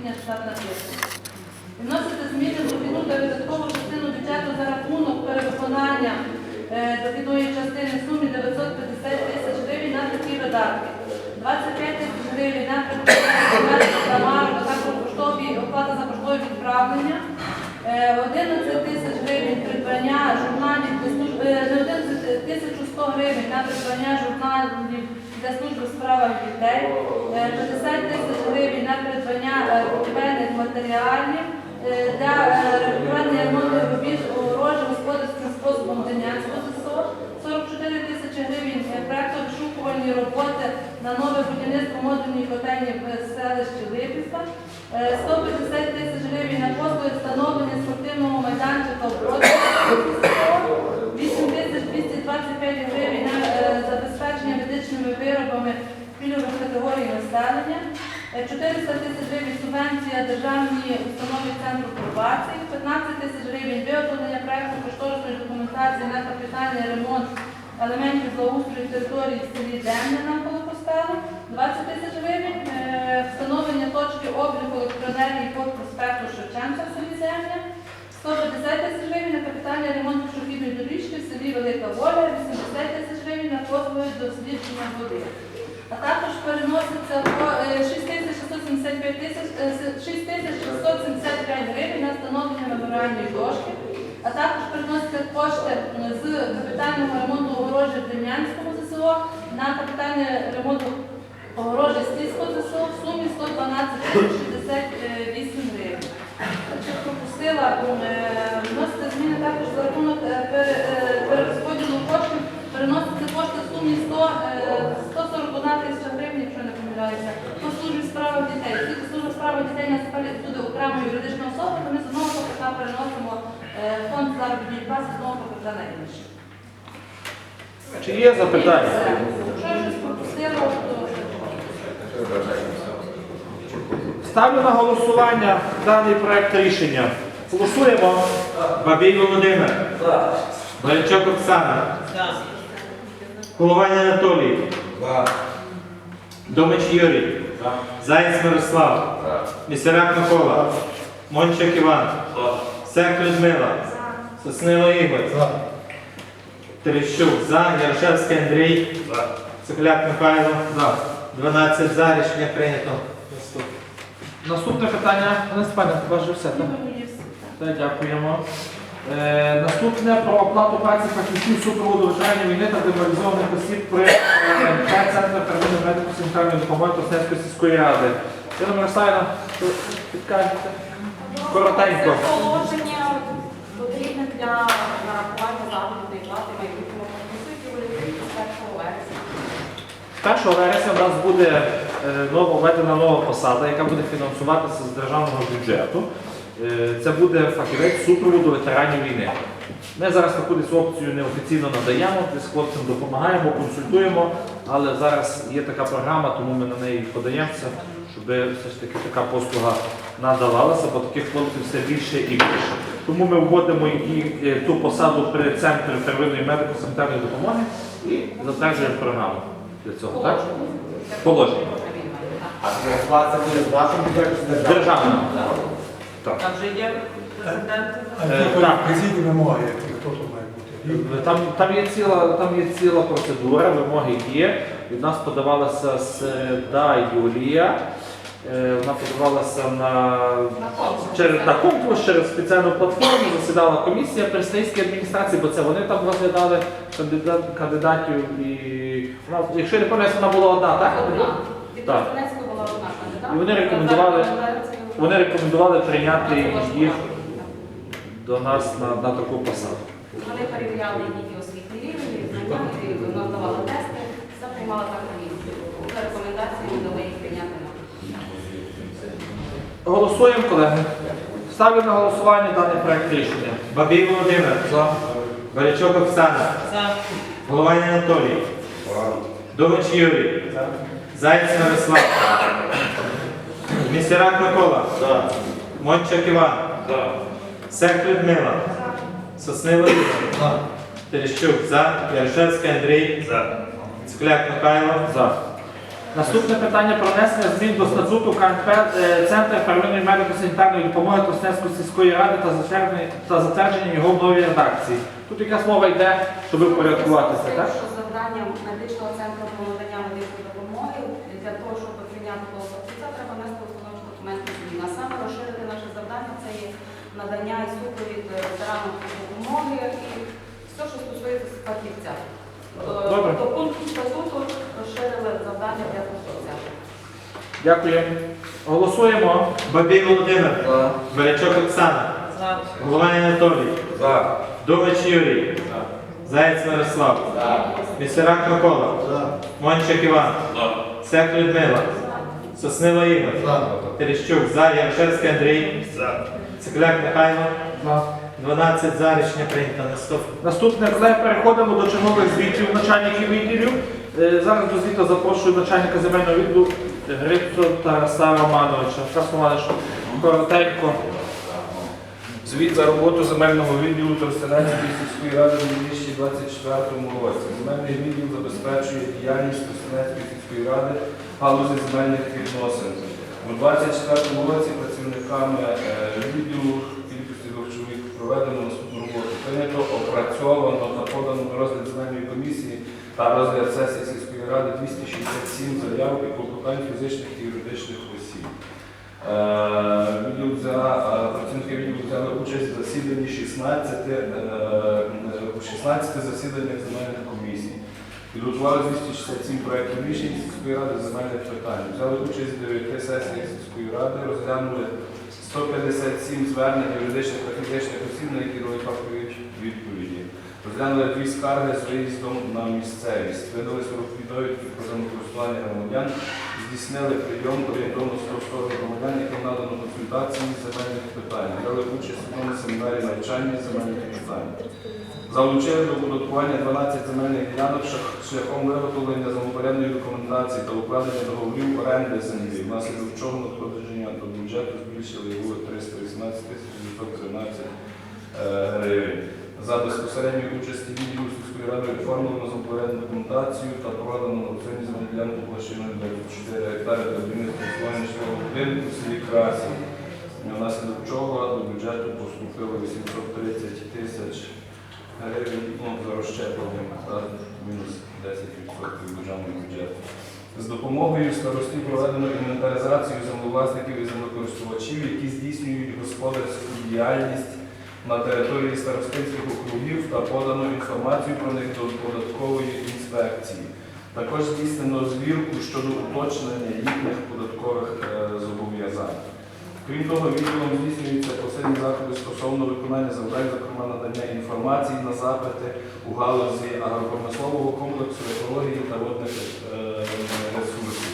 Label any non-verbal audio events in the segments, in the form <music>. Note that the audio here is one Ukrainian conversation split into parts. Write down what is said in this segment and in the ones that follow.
освітня штатна числа. Вносити зміни в дохідну та видаткову частину бюджету за рахунок перевиконання е, дохідної частини сумі 950 тисяч гривень на такі видатки. 25 тисяч гривень на придбання товарів, також поштові оплата за поштові відправлення. Е, 11 тисяч гривень придбання журналів для служби, е, не 11 тисяч 100 гривень на придбання журналів для служби в справах дітей, е, 50 тисяч гривень на придбання е, будівельних матеріалів е, для е, регулювання ремонтних робіт огорожі господарським способом Денянського ЗСО, 44 тисячі гривень е, проектно-вишукувальні роботи на нове будівництво модульної котельні в селищі Липівка, Е, 150 тисяч гривень на послуги встановлення спортивного майданчика в Бродівському, 8 тисяч 225 гривень на е, забезпечення медичними виробами пільгових категорій населення, Е, 400 тисяч гривень субвенція державній установі центру пробації, 15 тисяч гривень виготовлення проекту кошторисної документації на капітальний ремонт елементів благоустрою території в селі Демне навколо костелу, 20 тисяч гривень, е, встановлення точки обліку електроенергії по проспекту Шевченка в селі Земля, 150 тисяч гривень на капітальний ремонт пішохідної доріжки в селі Велика Воля, 80 тисяч гривень на послуги води. А також переноситься по е, 6 тисяч 675 тисяч, е, с- 6 тисяч 675 гривень на встановлення меморіальної дошки, а також переносяться кошти з капітального ремонту огорожі в Дем'янському ЗСО на капітальний ремонт огорожі Стільського ЗСО в сумі 112 тисяч 68 гривень. Чи пропустила м, е, вносити зміни також за рахунок е, пере- е, перерозподілу коштів, переносити кошти в сумі 100, е, 141 тисяча гривень, якщо не помиляюся, по службі справах дітей. Оскільки служба справах дітей на буде окремою то ми з одного покриття переносимо е, фонд заробітної праці з одного покриття на інший. Чи є запитання? Якщо я щось пропустила, то Ставлю на голосування даний проект рішення. Голосуємо. Бабій Володимир. Борячок Оксана. Головань Анатолій. Домич Юрій. Заєць Мирослав. Місерак Микола. Мончик Іван. Сек Людмила. Соснило Ігор. Терещук за. Ярошевський Андрій. Соколяк Михайло. 12 за. Рішення прийнято. Наступне. Наступне питання. Степанівна, у вас вже все, так? Так, дякуємо. Е, наступне про оплату праці фахівців супроводу ветеранів війни та демобілізованих осіб при е, МК Центру первинної медико-санітарної допомоги Тоснецької сільської ради. Ірина Мирославівна, ви підкажете? Коротенько. Це положення потрібне для нарахування заробітної плати майбутнього буде з 1 вересня. 1 вересня у нас буде е, нова введена нова посада, яка буде фінансуватися з державного бюджету. Е, Це буде фахівець супроводу ветеранів війни. Ми зараз таку десь опцію неофіційно надаємо, десь хлопцям допомагаємо, консультуємо, але зараз є така програма, тому ми на неї подаємося, щоб все ж таки така послуга надавалася, бо таких хлопців все більше і більше. Тому ми вводимо і е, ту посаду при центрі первинної медико-санітарної допомоги і затверджуємо програму для цього, так? Положення. А зарплата буде з вашого бюджету чи? Державна. Так. Там вже є президент. А Е, так. реквізити вимоги, які хто тут має бути? Там, там, є ціла, там є ціла процедура, вимоги є. Від нас подавалася Середа Юлія. Е, Вона подавалася на через на конкурс, через спеціальну платформу, засідала комісія представницької адміністрації, бо це вони там розглядали кандидат, кандидатів. І вона, якщо я не помиляюсь, вона була одна, так? Від Так. Донецького була одна кандидатка. І вони рекомендували- Вони рекомендували прийняти їх до нас на, на таку посаду. Вони перевіряли її освітній рівень, і надавали тести, все приймала так комісія. За рекомендаціями дали їх прийняти на. Голосуємо, колеги. Ставлю на голосування даний проект рішення. Бабій Володимир. Борячок Оксана. За. Головань Анатолій. Домич Юрій. Заєць Мирослав. Місерак Микола. Мончик Іван. Сек Людмила. Соснило Ігор. Терещук за. Ярошевський Андрій. Скляк Михайло. За. Наступне питання про внесення змін до статуту КНП е, Центр первинної медико-санітарної допомоги Тоснецької сільської ради та затвердження, та затвердження його в новій редакції. Тут якась мова йде, щоб впорядкувати це, так? Що завданням медичного центру по надання медичної допомоги для того, щоб прийняти того фахівця, треба внести установчі документи змін. А саме розширити наше завдання це є надання і супровід ветеранам допомоги і все, що стосується фахівця. До- Добре. До пункту статуту розширили завдання для фахівця. Дякую. Голосуємо. Бабій Володимир. Барячок Оксана. Голованин Анатолій. Думач Юрій. Заєць Мирослав. Місерак Микола. Мончик Іван. Сек Людмила. Соснила Ігор. Терещук за. Ярошевський Андрій. Цикляк Михайло. 12 за. Рішення прийнято. Наступне. Наступне колеги, переходимо до чергових звітів начальників відділів. Е, Зараз до звіту запрошую начальника земельного відділу Грицу Тараса Романовича. Тарас Романович, коротенько. Звіт за роботу земельного відділу Тростянецької сільської ради у 2024 році. Земельний відділ забезпечує діяльність Тростянецької сільської ради в галузі земельних відносин. У 2024 році працівниками е, відділу проведено наступну роботу. Прийнято, опрацьовано та подано на розгляд земельної комісії та розгляд сесії сільської ради 267 заяв і клопотань фізичних і юридичних осіб. Е, е, працівники відділу взяли участь в засіданні 16, е, е, 16 засіданнях земельних комісій. Підготували 267 проєктів рішень сільської ради земельних питань. Взяли участь в 9 сесіях сільської ради, розглянули 157 звернень юридичних та фізичних осіб, на які дали відповіді. Розглянули дві скарги з виїздом на місцевість. Видали 42 довідки про землекористування громадян здійснили прийом орієнтовно 140 громадян, яким надано консультації земельних питань. Взяли участь у одному семінарі навчання земельних питань. Залучили до оподаткування 12 земельних ділянок шляхом виготовлення замопорядної документації та укладення договорів оренди землі, внаслідок чого надходження до бюджету збільшили його 318 тисяч 913 е, гривень. За безпосередньої участі відділу сільської ради оформлено замопорядну документацію та проведено аукціоні земельну ділянку площиною 24 гектари для будівництва житлового будинку в селі Красів. Внаслідок чого до бюджету поступило 830 тисяч гривень ну, за розщепленням та мінус 10% державного бюджету. З допомогою старостів проведено інвентаризацію землевласників і землекористувачів, які здійснюють господарську діяльність на території старостинських округів та подано інформацію про них до податкової інспекції. Також здійснено звірку щодо уточнення їхніх податкових е, зобов'язань. Крім того, відділом здійснюються посильні заходи стосовно виконання завдань, зокрема надання інформації на запити у галузі агропромислового комплексу, екології та водних е, ресурсів.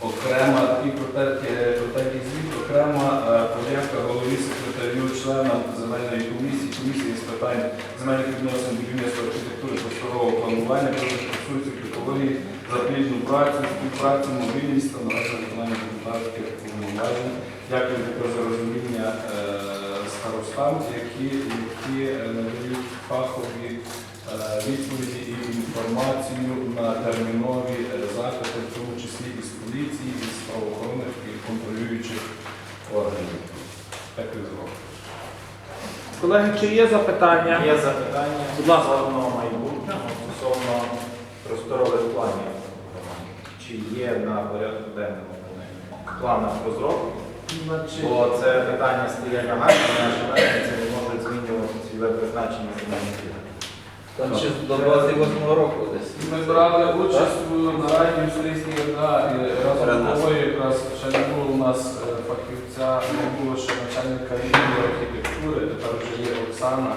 Окрема і протекі звіт, окрема е, подяка голові секретарю, членам земельної комісії, комісії з питань земельних відносин, будівництва архітектури та старого планування, що стосується екології за плідну працю, співпрацю, мобільність та належне виконання депутатських повноважень. Дякую також за розуміння е, старостам, які, які е, надають фахові е, відповіді і інформацію на термінові запити, в тому числі із поліції, із правоохоронних і контролюючих органів. За увагу. Колеги, чи є запитання? Є запитання Будь ласка. стосовно майбутнього, стосовно просторових планів. Чи є на порядку денному планах розробки? Бо це питання стає нагальним, наші мешканці не можуть змінювати цільове призначення земельних ділянок. Там ще до 28 року десь. Ми брали участь у нараді в Сирійській РДА і разом з тобою якраз ще не було у нас е, фахівця, не було ще начальника відділу архітектури, тепер вже є Оксана.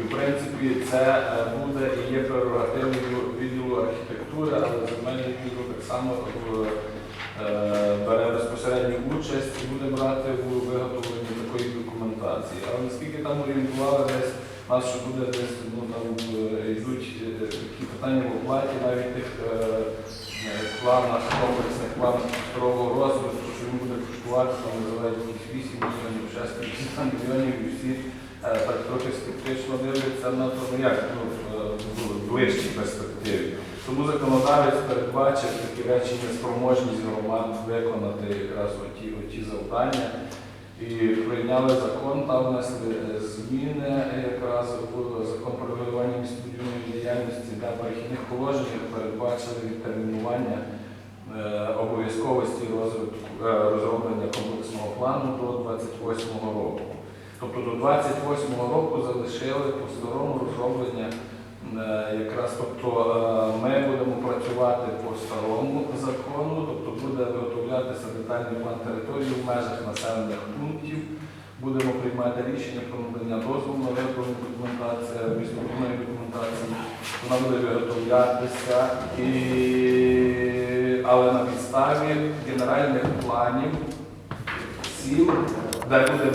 І в принципі це е, буде і є прерогативою відділу архітектури, але земельний відділ так само е, бере безпосередню участь і буде брати в виготовленні такої документації. Але наскільки там орієнтували десь нас ще буде десь ну, там е, йдуть е, такі питання в оплаті навіть тих е, планах, комплексних планах просторового розвитку, що він буде коштувати там називають якісь 8 мільйонів, 6 там <laughs> мільйонів і всі так трохи скептично дивляться на то, ну як ну, в ближчій перспективі. Тому законодавець передбачив такі речі неспроможність громад виконати якраз оті, оті завдання. І прийняли закон, там внесли зміни якраз закон про регулювання містобудівної діяльності для перехідних положень передбачили відтермінування е, обов'язковості е, розроблення комплексного плану до 28 року. Тобто до 28 року залишили по старому розроблення е, якраз тобто ми будемо працювати по старому закону, план території в межах населених пунктів. Будемо приймати рішення про надання дозволу на виготовлення документацію, міської документації. Вона буде виготовлятися і але на підставі генеральних планів сіл, де буде